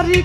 আমারই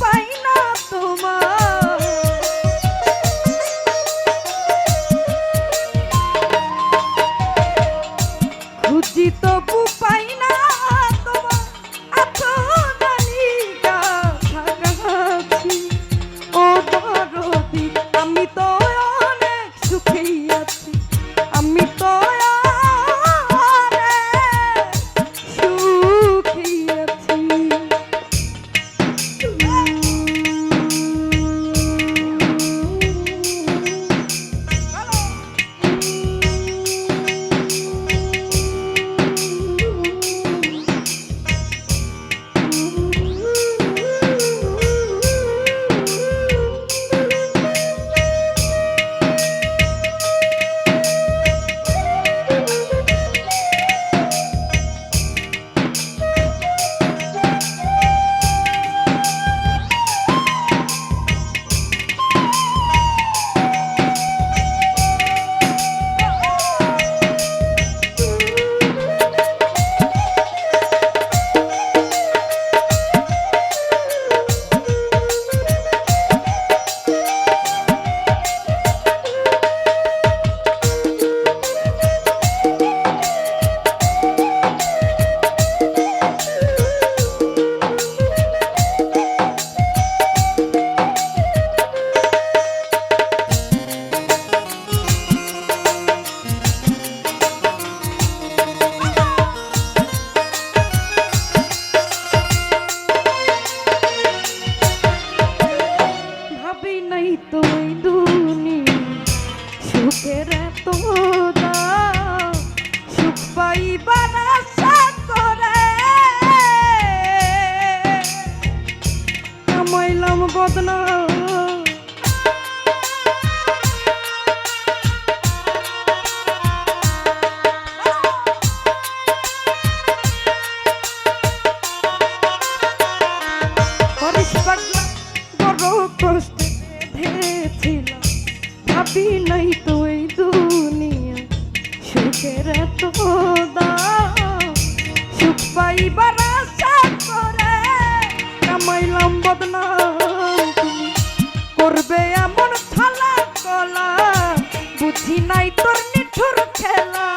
পাই না তোমার বুঝি নাই তোর নিঠুর খেলা।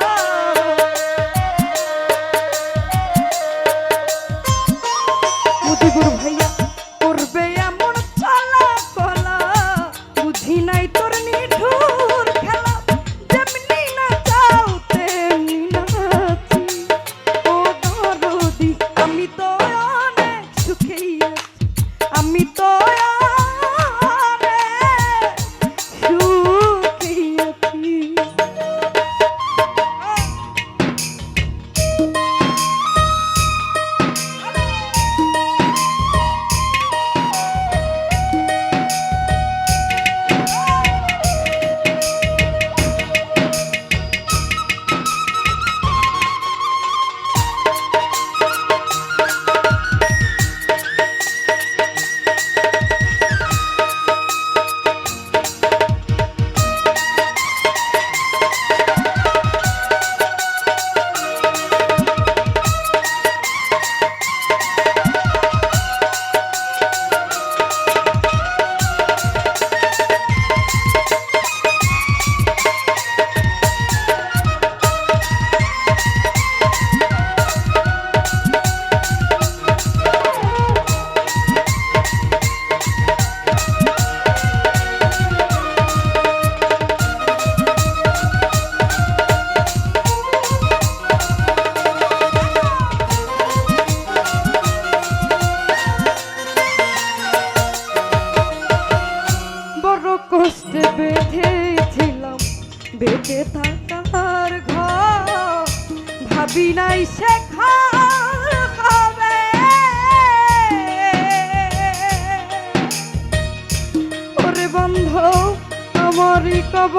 তব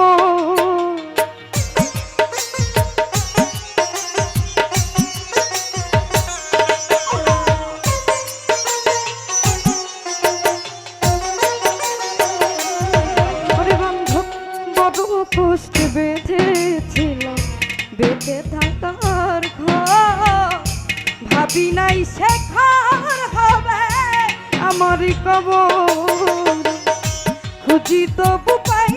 পুষ্টি বেঁধেছিলাম। বেঁধে থাকার ঘর ভাবি নাই সে ঘর হবে আমারই কবর। খুঁজি তবু পাই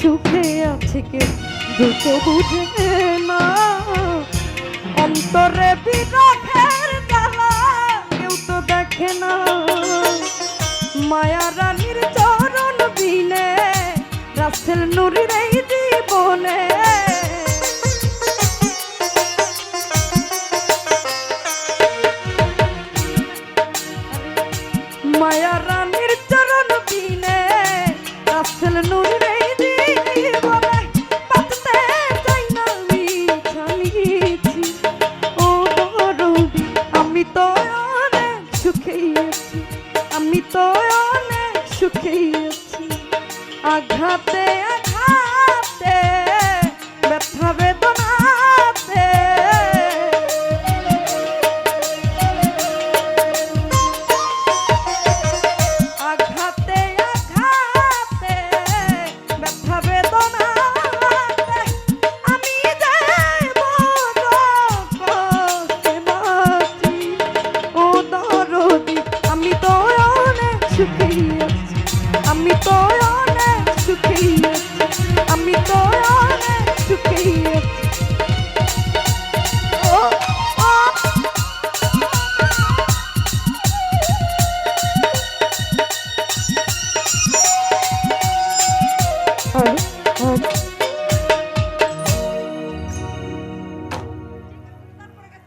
সুখে আছে কেউ দুঃখ বুঝে না। অন্তরে বিরোধের জ্বালা কেউ তো দেখে না। মায়া রানীর চরণ বিলে, রাসেল নুরির এই জীবন We go.